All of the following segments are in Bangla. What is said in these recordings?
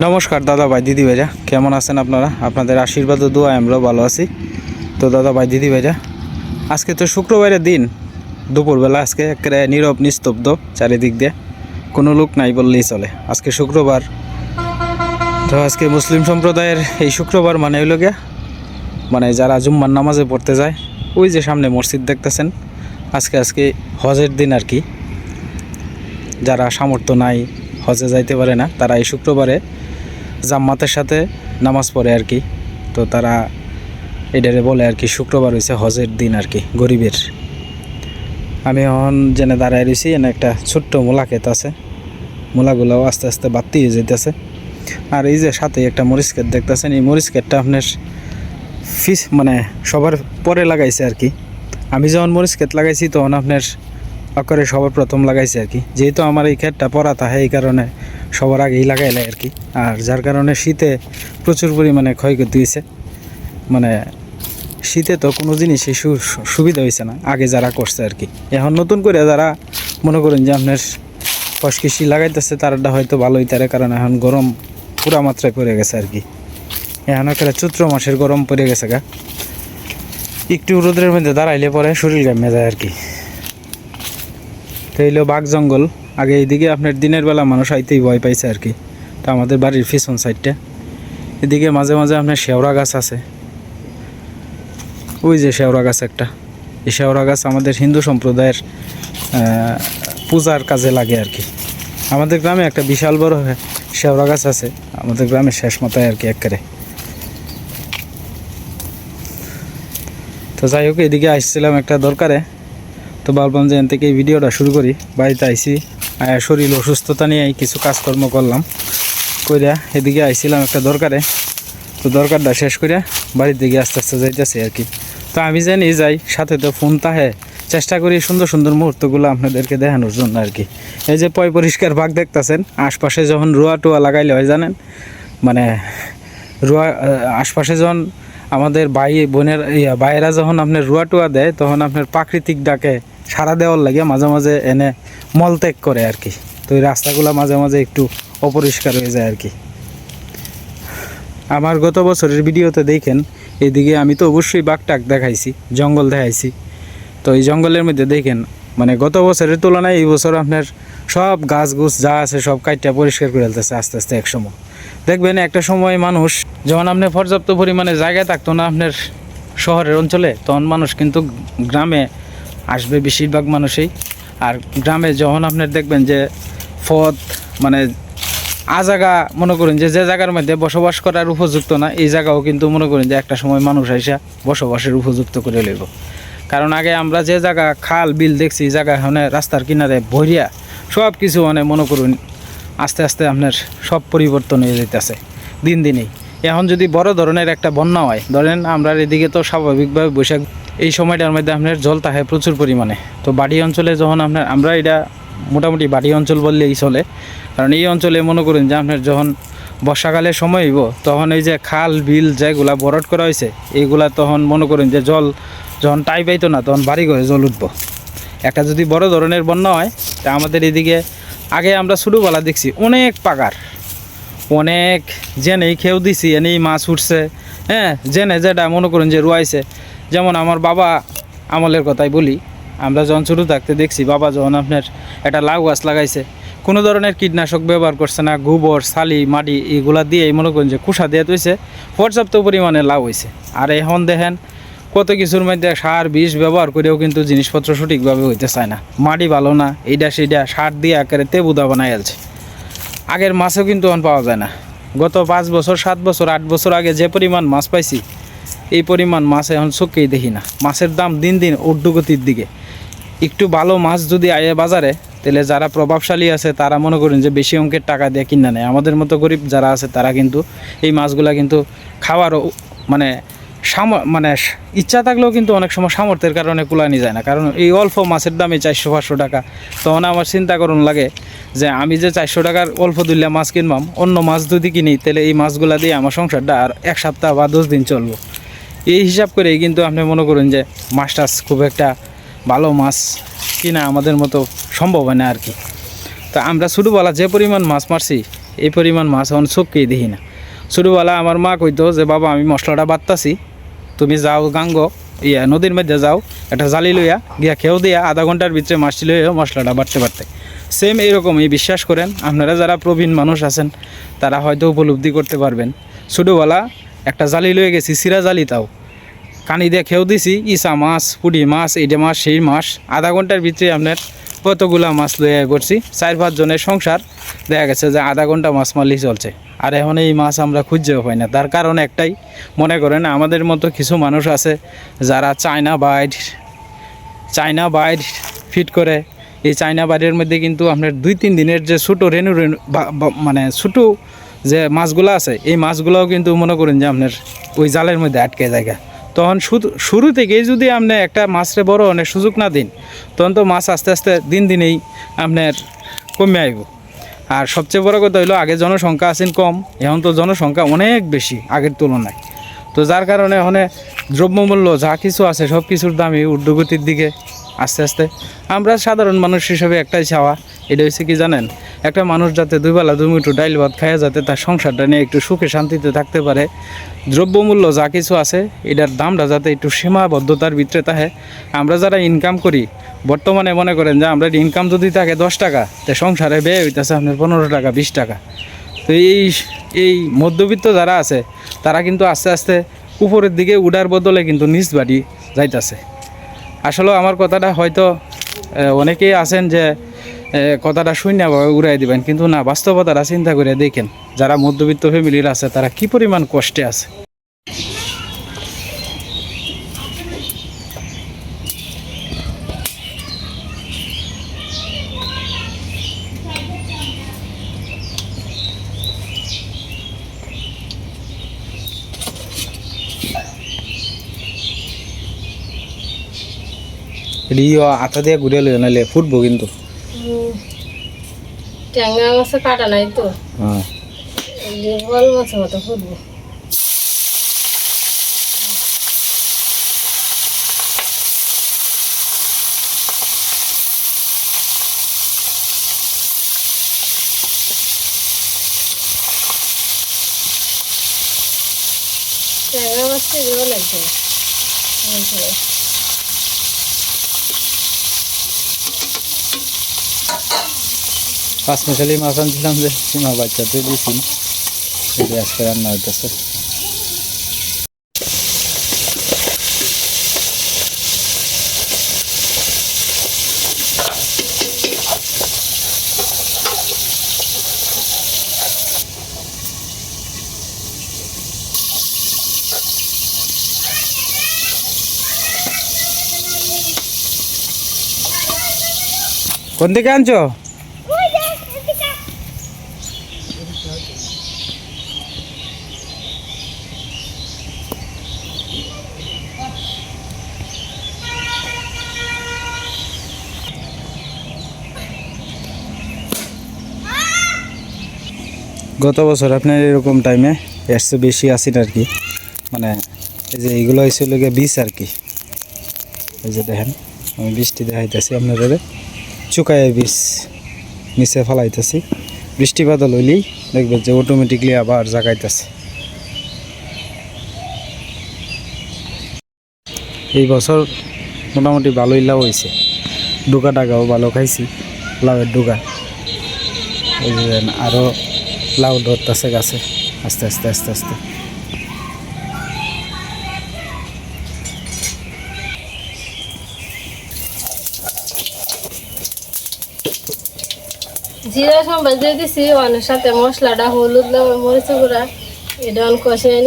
নমস্কার দাদা ভাই, দিদি ভাইরা কেমন আছেন আপনারা? আপনাদের আশীর্বাদ ও দোয়া আমরাও ভালো আছি। তো দাদা ভাই, দিদি ভাইরা আজকে তো শুক্রবারের দিন। দুপুরবেলা আজকে একেবারে নীরব, নিস্তব্ধ চারিদিক দিয়ে। কোনো লোক নাই বললেই চলে। আজকে শুক্রবার। তো আজকে মুসলিম সম্প্রদায়ের এই শুক্রবার মানে হইল গিয়া মানে যারা জুম্মার নামাজে পড়তে যায়, ওই যে সামনে মসজিদ দেখতেছেন, আজকে আজকে হজের দিন আর কি। যারা সামর্থ্য নাই, হজে যাইতে পারে না, তারা এই শুক্রবারে জাম্মাতের সাথে নামাজ পড়ে আর কি। তো তারা এটারে বলে আর কি, শুক্রবার হয়েছে হজের দিন আর কি, গরিবের। আমি এখন জেনে দাঁড়ায় রয়েছি এনে একটা ছোট্ট মূলা ক্ষেত আছে। মূলাগুলোও আস্তে আস্তে বাড়তি হয়ে যেতেছে আর এই যে সাথে একটা মরিচ ক্ষেত দেখতেছেন, এই মরিচ আপনার ফিস মানে সবার পরে লাগাইছে আর কি। আমি যখন মরিচ লাগাইছি, তখন আপনার অকরে সবার প্রথম লাগাইছে আর কি। যেহেতু আমার এই ক্ষেতটা পরা থাকে এই কারণে সবার আগেই লাগাইলে আর কি। আর যার কারণে শীতে প্রচুর পরিমাণে ক্ষয়ক্ষতি হয়েছে। মানে শীতে তো কোনো জিনিসই সুবিধা হয়েছে না, আগে যারা করছে আর কি। এখন নতুন করে যারা মনে করেন যে আপনার ফসকিসি লাগাইতেছে, তারটা হয়তো ভালোই তারে কারণ এখন গরম পুরা মাত্রায় পড়ে গেছে আর কি। এখন একটা চৈত্র মাসের গরম পড়ে গেছে গা। একটু রোদের মধ্যে দাঁড়াইলে পরে শরীর গামে যায় আর কি। তো এইলো বাঘ জঙ্গল। আগে এইদিকে আপনার দিনের বেলা মানুষ আইতেই ভয় পাইছে আর কি। তো আমাদের বাড়ির পিছন সাইডটা। এদিকে মাঝে মাঝে আপনার শেওড়া গাছ আছে। ওই যে শেওড়া গাছ একটা। এই শেওড়া গাছ আমাদের হিন্দু সম্প্রদায়ের পূজার কাজে লাগে আর কি। আমাদের গ্রামে একটা বিশাল বড় শেওড়া গাছ আছে। আমাদের গ্রামের শেষ মাথায় আর কি একবারে। তো যাই হোক, এদিকে আসছিলাম একটা দরকারে। তো ভাবলাম যে এন থেকে এই ভিডিওটা শুরু করি। বাড়িতে আইসি শরীর অসুস্থতা নিয়ে কিছু কাজকর্ম করলাম। কইরা এদিকে আইছিলাম একটা দরকারে। তো দরকারটা শেষ করিয়া বাড়ির দিকে আস্তে আস্তে যাইতেছি আর কি। তো আমি জানি যাই, সাথে তো ফোন তাহে। চেষ্টা করি সুন্দর সুন্দর মুহূর্তগুলো আপনাদেরকে দেখানোর জন্য আর কি। এই যে পয় পরিষ্কার ভাগ দেখতেছেন, আশপাশে যখন রোয়া টোয়া লাগাইলে হয় জানেন? মানে রুয়া আশপাশে যখন আমাদের ভাই বোনের, ইয়া, ভাইয়েরা যখন আপনার রুয়া টুয়া দেয়, তখন আপনার প্রাকৃতিক ডাকে সারা দেওয়ার লাগে মাঝে মাঝে এনে মলত্যাগ করে আর কি। তো এই রাস্তাগুলো মাঝে মাঝে একটু অপরিষ্কার হয়ে যায় আর কি। আমার গত বছরের ভিডিওতে দেখেন, এদিকে আমি তো অবশ্যই বাঘটাক দেখাইছি, জঙ্গল দেখাইছি। তো এই জঙ্গলের মধ্যে দেখেন মানে গত বছরের তুলনায় এই বছর আপনার সব গাছ গুছ যা আছে সব কাইটটা পরিষ্কার করে ফেলতেছে আস্তে আস্তে এক সময়। দেখবেন একটা সময় মানুষ যখন আপনি পর্যাপ্ত পরিমাণে জায়গায় থাকতো না আপনার শহরের অঞ্চলে, তখন মানুষ কিন্তু গ্রামে আসবে বেশিরভাগ মানুষই। আর গ্রামে যখন আপনার দেখবেন যে পথ মানে আ জায়গা, মনে করেন যে যে জায়গার মধ্যে বসবাস করার উপযুক্ত না, এই জায়গাও কিন্তু মনে করেন যে একটা সময় মানুষ আইসা বসবাসের উপযুক্ত করে লইব। কারণ আগে আমরা যে জায়গা খাল, বিল দেখছি, এই জায়গা মানে রাস্তার কিনারে ভরিয়া সব কিছু মানে মনে করুন, আস্তে আস্তে আপনার সব পরিবর্তন হয়ে যেতেছে দিন দিনেই। এখন যদি বড় ধরনের একটা বন্যা হয়, ধরেন আমরা এদিকে তো স্বাভাবিকভাবে বৈশাখ এই সময়টার মধ্যে আপনার জল থাকে প্রচুর পরিমাণে। তো বাড়ি অঞ্চলে যখন আপনার, আমরা এটা মোটামুটি বাড়ি অঞ্চল বললেই চলে। কারণ এই অঞ্চলে মনে করুন যে আপনার যখন বর্ষাকালের সময় হইব, তখন এই যে খাল, বিল যেগুলা বরট করা হয়েছে এইগুলা তখন মনে করুন যে জল যখন টাই পাইতো না, তখন বাড়ি ঘরে জল উঠবো। একটা যদি বড় ধরনের বন্যা হয়, তা আমাদের এদিকে আগে আমরা শুরু ছোটোবেলা দেখছি অনেক পাকার অনেক জেনেই খেয়েও দিছি, এনেই মাছ উঠছে হ্যাঁ জেনে যেটা মনে করুন যে রুয়াইছে। যেমন আমার বাবা আমলের কথাই বলি, আমরা যখন ছোটো থাকতে দেখছি বাবা যখন আপনার একটা লাউ গাছ লাগাইছে, কোনো ধরনের কীটনাশক ব্যবহার করছে না, গোবর ছালি মাটি এগুলা দিয়েই মনে করেন যে কুষা দিয়ে তুইছে পর্যাপ্ত পরিমাণে লাভ হয়েছে আর এখন দেখেন কত কিছুর মধ্যে সার, বিষ ব্যবহার করেও কিন্তু জিনিসপত্র সঠিকভাবে হইতে চায় না। মাটি ভালো না এইটা সেইটা সার দিয়ে আকারে তেবুদা বানাই আলছে আগের মাছও কিন্তু এখন পাওয়া যায় না। গত পাঁচ বছর, সাত বছর, আট বছর আগে যে পরিমাণ মাছ পাইছি এই পরিমাণ মাছ এখন চোখেই দেখি না। মাছের দাম দিন দিন ঊর্ধ্বগতির দিকে। একটু ভালো মাছ যদি আয়ে বাজারে, তাহলে যারা প্রভাবশালী আছে, তারা মনে করেন যে বেশি অঙ্কের টাকা দিয়ে কিনা নেয়। আমাদের মতো গরিব যারা আছে, তারা কিন্তু এই মাছগুলা কিন্তু খাওয়ারও মানে সাম মানে ইচ্ছা থাকলেও কিন্তু অনেক সময় সামর্থ্যের কারণে কুলানি যায় না। কারণ এই অল্প মাছের দামে চারশো, পাঁচশো টাকা। তখন আমার চিন্তা করুন লাগে যে আমি যে চারশো টাকার অল্প দুলিয়া মাছ কিনবাম, অন্য মাছ যদি কিনি, তাহলে এই মাছগুলা দিয়ে আমার সংসারটা আর এক সপ্তাহ বা দশ দিন চলবো। এই হিসাব করেই কিন্তু আপনি মনে করুন যে মাছ টাছ খুব একটা ভালো মাছ কিনা আমাদের মতো সম্ভব হয় না আর কি। তা আমরা ছোটোবেলা যে পরিমাণ মাছ মারছি, এই পরিমাণ মাছ এখন চোখকেই দেখি না। ছোটোবেলা আমার মা কইতো যে, বাবা, আমি মশলাটা বাটতাছি, তুমি যাও গাঙ্গ, ইয়া, নদীর মধ্যে যাও, একটা জালি লইয়া গিয়া খেয়েও দিয়া, আধা ঘণ্টার ভিতরে মাছটি লইয়া মশলাটা বাড়তে পারতে সেম এইরকমই বিশ্বাস করেন, আপনারা যারা প্রবীণ মানুষ আছেন, তারা হয়তো উপলব্ধি করতে পারবেন। ছোটোবেলা একটা জালি লয়ে গেছি, সিরা জালি তাও। কানি দিয়ে খেয়েও দিছি, ইসা মাছ পুডি মাছ এইটা মাছ সেই মাছ, আধা ঘণ্টার ভিতরে আপনার কতগুলা মাছ লইয়া করছি। চার পাঁচ জনের সংসার দেখা গেছে যে আধা ঘণ্টা মাছ মারলেই চলছে। আর এখন এই মাছ আমরা খুঁজেও পাই না। তার কারণ একটাই, মনে করেন আমাদের মতো কিছু মানুষ আছে যারা China bite China bite fit করে। এই চায়না বাইরের মধ্যে কিন্তু আপনার দুই তিন দিনের যে ছোটো রেনু রেনু মানে ছোটো যে মাছগুলো আছে, এই মাছগুলোও কিন্তু মনে করেন যে আপনার ওই জালের মধ্যে আটকে জায়গা। তখন শুরু থেকেই যদি আপনি একটা মাছরে বড় অনেক সুযোগ না দিন, তখন তো মাছ আস্তে আস্তে দিন দিনেই আপনার কমে আইব। আর সবচেয়ে বড় কথা হলো আগে জনসংখ্যা আছেন কম, এখন তো জনসংখ্যা অনেক বেশি আগের তুলনায়। তো যার কারণে এখানে দ্রব্যমূল্য যা কিছু আছে সব কিছুর দামই উর্ধগতির দিকে আস্তে আস্তে। আমরা সাধারণ মানুষ হিসেবে একটাই চাওয়া, এটা হচ্ছে কি জানেন? একটা মানুষ যাতে দুইবেলা দুই ডাইল ভাত খায় যাতে তার সংসারটা নিয়ে একটু সুখে শান্তিতে থাকতে পারে। দ্রব্যমূল্য যা কিছু আছে, এটার দামটা যাতে একটু সীমাবদ্ধতার ভিতরে থাকে। আমরা যারা ইনকাম করি, বর্তমানে মনে করেন যে আমরা ইনকাম যদি থাকে দশ টাকা, তো সংসারে ব্যয় হইতেছে আপনার পনেরো টাকা, বিশ টাকা। তো এই এই মধ্যবিত্ত যারা আছে, তারা কিন্তু আস্তে আস্তে উপরের দিকে উড়ার বদলে কিন্তু নিচ বাড়ি যাইতেছে। আসলে আমার কথাটা হয়তো অনেকেই আছেন যে কথাটা শূন্যভাবে উড়াই দিবেন, কিন্তু না, বাস্তবতাটা চিন্তা করে দেখেন, যারা মধ্যবিত্ত ফ্যামিলির আছে, তারা কি পরিমাণ কষ্টে আছে? এদিকে আতা দিয়ে ঘুরে লই নাহলে ফুটবো কিন্তু। ট্যাংরা মাছে কাটা নাই তো। হ্যাঁ। বল মাছের মতো ফুটবো। ট্যাংরা মাছটা এগুলো লাগছে। পাঁচ মিশালি মাছ আনছিলাম যে, সীমা বাচ্চাতে দিয়েছি যে আজকে রান্না হইতেছে। কোন থেকে আনছো? গত বছর আপনার এরকম টাইমে এসছে বেশি আসিন আর কি। মানে এই যে এইগুলো হয়েছিল গিয়ে বিষ আর কি। এই যে দেখেন, আমি বৃষ্টি দেখাইতেছি আপনাদের। চুকায় বিষ নিচে ফেলাইতেছি। বৃষ্টি বাদল হইলেই দেখবেন যে অটোমেটিকলি আবার জাগাইতেছে। এই বছর মোটামুটি ভালোই লাভ হয়েছে ডুকা টাকাও ভালো খাইছি, লাউয়ের ডুকা আরও লাউ ধরতেছে গাছে, আস্তে আস্তে আস্তে আস্তে। জিরা বাজে দিয়ে দিছি অনেক সাথে মশলাটা হলুদ লবণ মরিচ গুঁড়া এটা অন কষিয়ে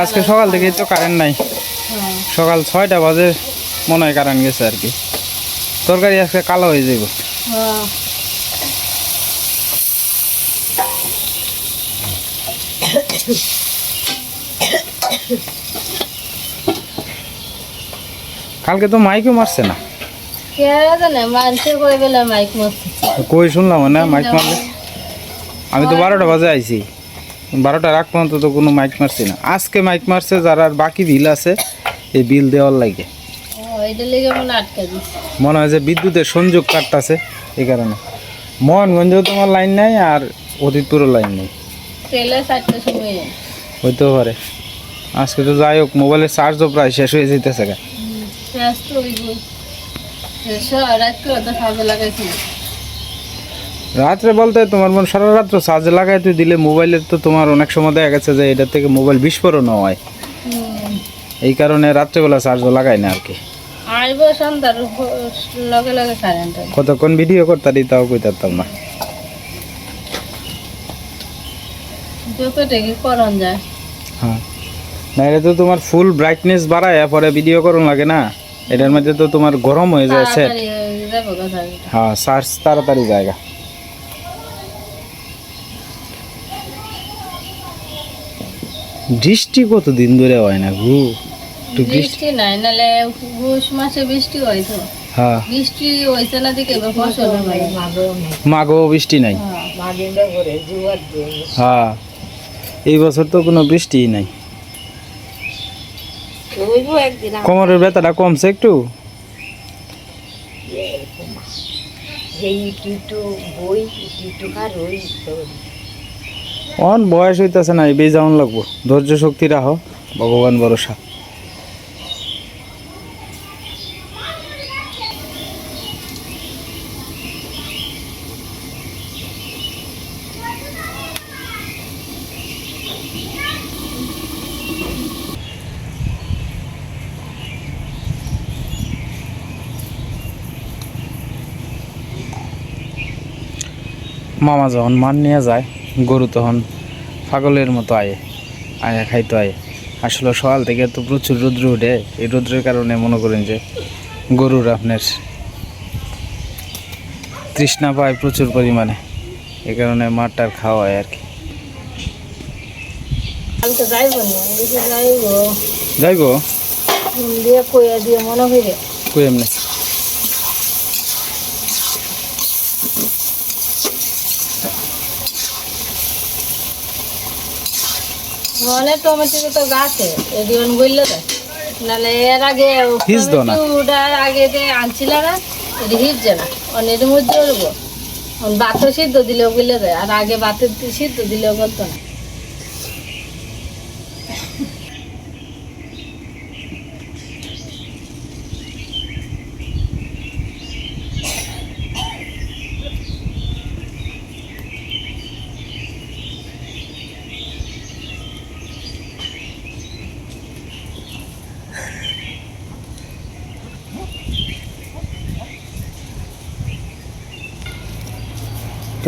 আজকে সকাল থেকে তো কারেন্ট নাই। সকাল ছয়টা বাজে মনে হয় কারেন্ট গেছে আর কি। তরকারি আজকে কালো হয়ে যাব কালকে তো মাইকও মারছে না। কই শুনলাম না মাইক মারলে? আমি তো বারোটা বাজে আইছি। বারোটা রাখ পর্যন্ত তো কোনো মাইক মারছি না। আজকে মাইক মারছে যারা আর বাকি বিল আছে এই বিল দেওয়ার লাগে। মনে হয় যে বিদ্যুতের সংযোগ কাটতেছে এই কারণে। মোহনগঞ্জেও তোমার লাইন নাই আর অতীতপুরও লাইন নেই। হইতেও পারে। আজকে তো যাই হোক মোবাইলের চার্জও প্রায় শেষ হয়ে যেতেছে গা শেষ তো হইব রাত করে তো সাজে লাগাইছি রাত্রে বলতে তোমার মন সারা রাত্র চার্জে লাগাই তুই দিলে মোবাইলের তো তোমার অনেক সময় দেখা গেছে যে এটা থেকে মোবাইল বিস্ফোরণ হয়। এই কারণে রাত্রেবেলা চার্জও লাগাই না আর কি। আইব সন্ধ্যার লগে লগে কারেন্ট কতক্ষণ ভিডিও করতারি তাও কইতারতাম না। যতটুকু করন যায়। হ্যাঁ। না এটা তো তোমার ফুল ব্রাইটনেস বাড়ায় পরে ভিডিও করুন লাগে না। এটার মধ্যে তো তোমার গরম হয়ে যায় সেট হ্যাঁ চার্জ তাড়াতাড়ি জায়গা। বৃষ্টি কত দিন ধরে হয় না গু? একটু বৃষ্টি বৃষ্টি নাই নালে পৌষ মাসে বৃষ্টি হ্যাঁ বৃষ্টি হইছে না দিকে ফসল হয়। মাগো বৃষ্টি নাই? হ্যাঁ এই বছর তো কোনো বৃষ্টিই নাই। কোমরের ব্যথাটা কমছে একটু? অন, বয়স হইতাছে না এই যাওয়ান লাগবো। ধৈর্য শক্তি রাখো, ভগবান ভরসা। মামা যখন মান নিয়ে যায় গরু তখন পাগলের মতো আয়ে আয়া খাইতো আয়ে। আসলে সকাল থেকে তো প্রচুর রৌদ্র উঠে এই রৌদ্রের কারণে মনে করেন যে গরুর আপনার তৃষ্ণা পায় প্রচুর পরিমাণে এই কারণে মাঠটার খাওয়া হয় আর কি যাইব যাইব। যাইব? দিয়ে কইয়া দিয়ে মনে কই এমনি? মনে টমেটো তো গাছে এদিন বললে দেয় নাহলে এর আগে। টমেটোটার আগে যে আনছিল না এটি হিজছে না অনেক মধ্যে উঠব সিদ্ধ দিলেও বললে দেয় আর আগে ভাতের সিদ্ধ দিলেও বলতো না।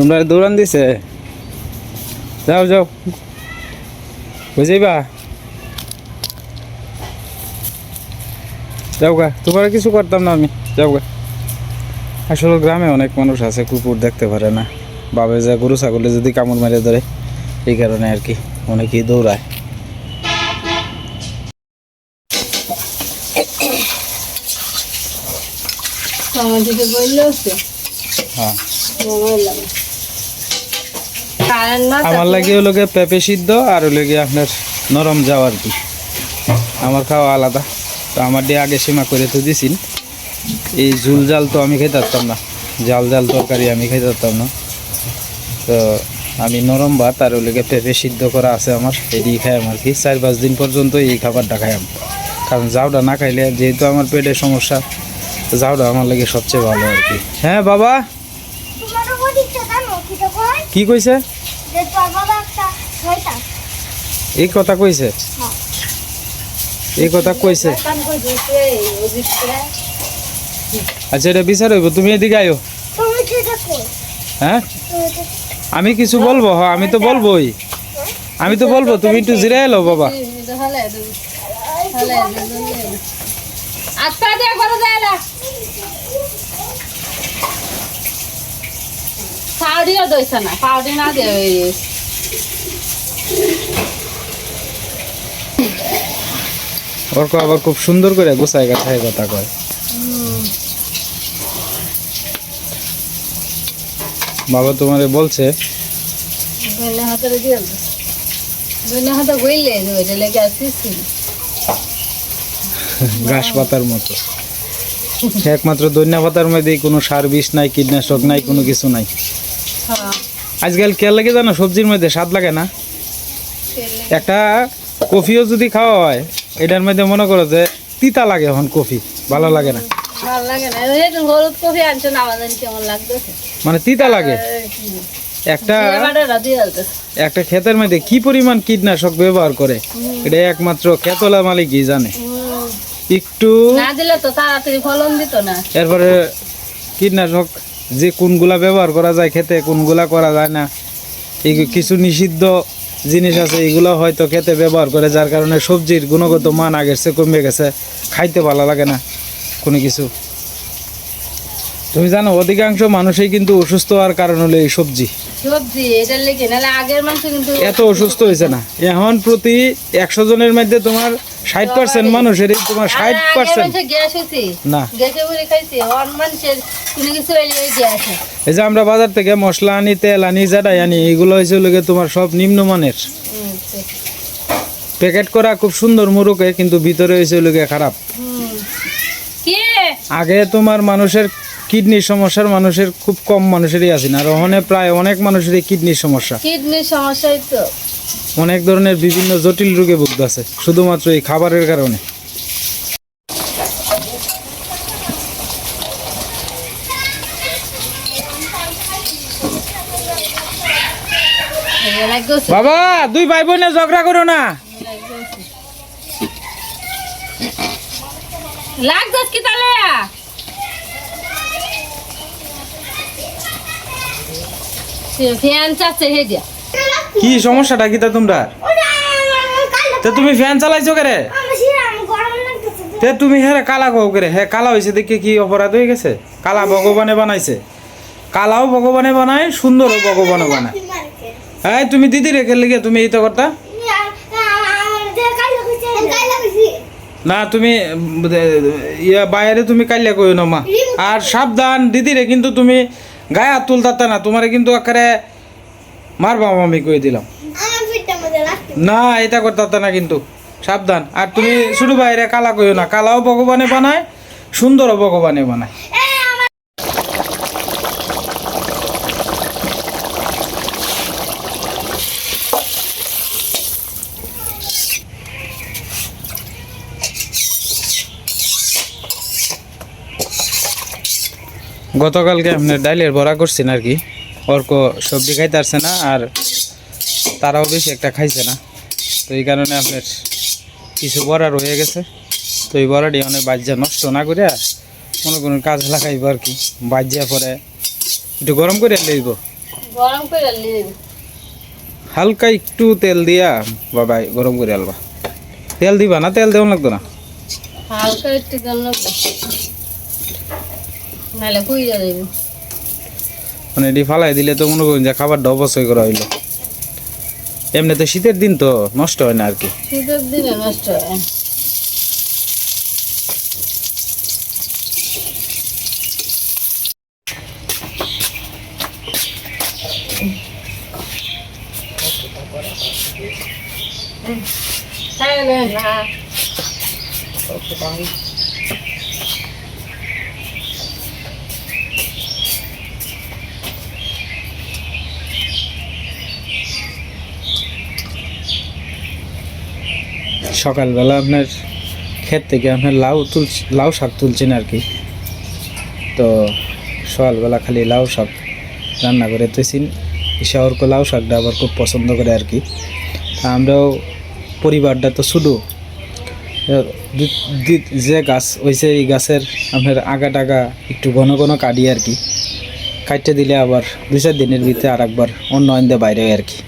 তোমরা দৌড়ান দিছে? যাও যাও। বুঝাইবা যাও গা তোমার কিছু করতাম না আমি। যাও গা। আসলে গ্রামে অনেক মানুষ আছে কুকুর দেখতে পারে না। বাবে যা গরু ছাগলে যদি কামড় মেরে ধরে এই কারণে আর কি অনেকেই দৌড়ায়। টমেটোতে বললে হ্যাঁ। আমার লাগে হলো গিয়ে পেঁপে সিদ্ধ আর হলো গিয়ে আপনার নরম যাও আর কি। আমার খাওয়া আলাদা। তো আমার দিয়ে আগে সীমা করে তো দিছিন এই ঝুল জাল তো আমি খেতে পারতাম না। জাল জাল তরকারি আমি খেতে পারতাম না। তো আমি নরম ভাত আর গিয়ে পেঁপে সিদ্ধ করা আছে আমার। এদিকে খাই আমার কি? চার পাঁচ দিন পর্যন্ত এই খাবারটা খাই আমি। কারণ জাউটা না খাইলে যেহেতু আমার পেটের সমস্যা তো জাউটা আমার লাগে সবচেয়ে ভালো আর কি। হ্যাঁ বাবা। কি কইছে? যে তোর বাবা একটা শয়তান এই কথা কইছে এই কথা কইছে আচ্ছা এটা বিচার হইব তুমি এদিকে আয়ো হ্যাঁ আমি কিছু বলব হ্যাঁ আমি তো বলবোই আমি তো বলব তুমি একটু জিরে এলো বাবা এটা হলে হলে আস্তে দিয়ে করে যায় না পাউডিও দইছে না পাউডি না দিয়ে অর্ক আবার খুব সুন্দর করে গোছায় গাছায় কথা কয়। বাবা তোমারে বলছে ঘাস পাতার মতো। একমাত্র দৈন্য পাতার মধ্যে কোনো সার বিষ নাই কীটনাশক নাই কোনো কিছু নাই। আজকাল কে লাগে জানো সবজির মধ্যে স্বাদ লাগে না। একটা কফিও যদি খাওয়া হয় এটার মধ্যে মনে করো যে তিতা লাগে এখন কফি ভালো লাগে না। মানে তিতা লাগে। একটা একটা ক্ষেতের মধ্যে কি পরিমাণ কীটনাশক ব্যবহার করে এটা একমাত্র ক্ষেতলা মালিকই জানে। একটু না দিলে তো তাড়াতাড়ি ফলন দিত না। এরপরে কীটনাশক যে কোনগুলা ব্যবহার করা যায় খেতে কোনগুলা করা যায় না। এই কিছু নিষিদ্ধ জিনিস আছে এগুলো হয়তো খেতে ব্যবহার করে যার কারণে সবজির গুণগত মান আগের চেয়ে কমে গেছে। খাইতে ভালো লাগে না কোনো কিছু। তুমি জানো অধিকাংশ মানুষই কিন্তু অসুস্থ হওয়ার কারণ হলো এই সবজি। এত অসুস্থ হয়েছে না। এখন প্রতি একশো জনের মধ্যে তোমার ষাট পার্সেন্ট মানুষেরই তোমার ষাট পার্সেন্ট না। মানুষের গ্যাস এই যে আমরা বাজার থেকে মশলা আনি তেল আনি যেটাই আনি এগুলো হয়েছে লোকে তোমার সব নিম্নমানের। প্যাকেট করা খুব সুন্দর মুরুকে কিন্তু ভিতরে হয়েছে লোকে খারাপ। আগে তোমার মানুষের কিডনির সমস্যার মানুষের খুব কম মানুষেরই আছে না আর ওখানে প্রায় অনেক মানুষেরই কিডনির সমস্যা। কিডনির সমস্যাই তো। অনেক ধরনের বিভিন্ন জটিল রোগে ভুগতেছে, শুধুমাত্র এই খাবারের কারণে। বাবা, দুই ভাই বোনে ঝগড়া করো না। ফ্যান চাচ্ছে হে দিয়া। কি সমস্যাটা? কি তা তোমরা? তে তুমি ফ্যান চালাইছো কেরে? তে। তুমি হ্যাঁ কালা কও করে? হ্যাঁ কালা হয়েছে দেখে কি অপরাধ হয়ে গেছে? কালা ভগবানে বানাইছে। কালাও ভগবানে বানায় সুন্দরও ভগবানে বানায়। হ্যাঁ তুমি দিদি রেখে লিগে তুমি এই তো কথা না তুমি ইয়া বাইরে তুমি কাইলে কই না মা। আর সাবধান দিদিরে কিন্তু তুমি গায়ে হাত তুলতাতে না। তোমারে কিন্তু আকারে মারবা আমি কই দিলাম। না, এটা করতে না কিন্তু। সাবধান। আর তুমি শুধু বাইরে কালা কইও না, কালাও ভগবানে বানায়, সুন্দরও ভগবানে বানায়। গতকালকে আপনার ডাইলের বড়া করছেন আর কি? অর্ক সবজি খাইতে পারছে না আর তারাও বেশি একটা খাইছে না। তো এই কারণে আপনার কিছু বড়া রয়ে গেছে। তো এই বড়াটি অনেক বাজ্যা নষ্ট না করে মনে করুন কাজ লাগাইব আর কি। বাজ্যা পরে একটু গরম করে লইব। গরম করে লিয়ে হালকা একটু তেল দিয়া বাবা গরম করে আলবা। তেল দিবা না? তেল দেওয়া লাগতো না? হালকা একটু জল লাগবে। নাহলে কুইরা দেবে মানে এটি ফালাই দিলে তো মনে করুন যে খাবারটা অবশ্যই করা হইল। এমনিতে শীতের দিন তো নষ্ট হয় না আর কি। শীতের দিনে নষ্ট হয়। তাহলে না সকালবেলা আপনার ক্ষেত থেকে আপনার লাউ তুল লাউ শাক তুলছেন আর কি। তো সকালবেলা খালি লাউ শাক রান্না করে তুইছেন শহরকে লাউ শাকটা আবার খুব পছন্দ করে আর কি। আমরাও পরিবারটা তো শুধু। যে গাছ হয়েছে এই গাছের আপনার আগা টাগা একটু ঘন ঘন কাটি আর কি। কাটতে দিলে আবার দুই চার দিনের ভিতরে আর একবার অন্য অন্য বাইরে আর কি।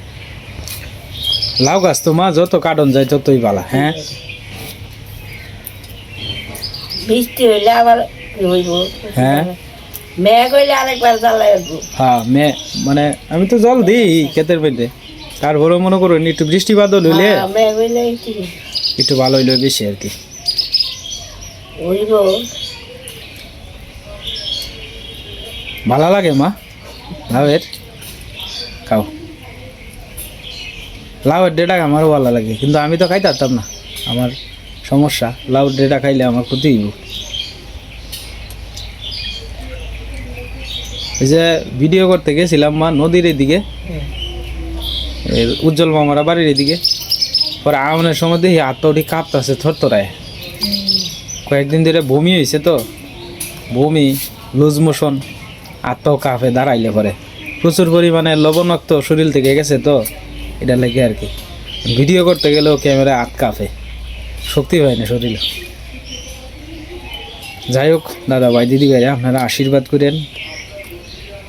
লাউ গাছ তো মা যত কাটন যায় ততই ভালো হ্যাঁ? বৃষ্টি হইলে আবার হ্যাঁ? মেঘ হইলে আরেকবার জ্বালাই উঠবো হ্যাঁ মে মানে আমি তো জল দিই ক্ষেতের মধ্যে। তারপরে মনে করুন একটু বৃষ্টি বাদল হইলে হ্যাঁ, মেঘ হইলে একটু ভালো বেশি আর কি। হইব ভালো লাগে মা লাউয়ের? খাও। লাউয়ের ডেটা আমারও ভালো লাগে, কিন্তু আমি তো খাইতে পারতাম না। আমার সমস্যা লাউয়ের ডেটা খাইলে আমার ক্ষতি হইব। এই যে ভিডিও করতে গেছিলাম মা নদীর এদিকে উজ্জ্বল মামারা বাড়ির এদিকে। পরে আমনের সময় দেখি হাতটা উঠি কাঁপতাছে থরথরায়। কয়েকদিন ধরে বমি হয়েছে তো, বমি, লুজ মোশন আত্মাও কাঁপে দাঁড়াইলে পরে। প্রচুর পরিমাণে লবণাক্ত শরীর থেকে গেছে তো। এটা লেগে আর কি। ভিডিও করতে গেলেও ক্যামেরা আত কাঁপে শক্তি হয় না শরীরে। যাই হোক, দাদা ভাই, দিদি ভাই আপনারা আশীর্বাদ করেন।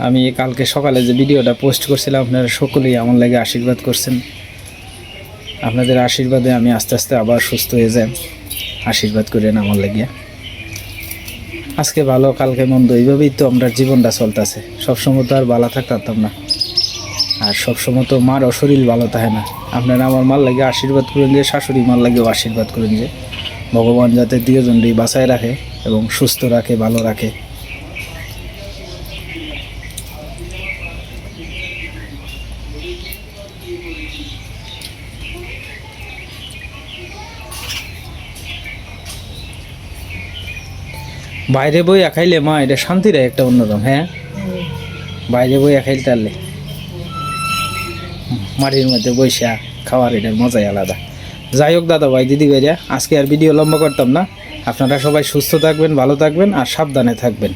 আমি কালকে সকালে যে ভিডিওটা পোস্ট করছিলাম, আপনারা সকলেই আমার লাগে আশীর্বাদ করছেন। আপনাদের আশীর্বাদে আমি আস্তে আস্তে আবার সুস্থ হয়ে যাই। আশীর্বাদ করেন আমার লাগিয়া আজকে ভালো, কালকে মন্দ, এইভাবেই তো আমরা জীবনটা চলতেছে। সবসময় তো আর ভালো থাকতাম না। আর সবসময় তো মারও শরীর ভালো থাকে না। আপনারা আমার মাল লাগে আশীর্বাদ করেন যে, শাশুড়ি মাল লাগেও আশীর্বাদ করেন যে। ভগবান যাতে দুজনই বাঁচায় রাখে এবং সুস্থ রাখে, ভালো রাখে। বাইরে বই খাইলে মা, এটা শান্তির একটা অন্যরকম হ্যাঁ? বাইরে বই খাইলে তাহলে। মাটির মধ্যে বৈশা খাওয়ার এটার মজাই আলাদা। যাই হোক দাদা ভাই, দিদি ভাইরা, আজকে আর ভিডিও লম্বা করতাম না। আপনারা সবাই সুস্থ থাকবেন, ভালো থাকবেন আর সাবধানে থাকবেন।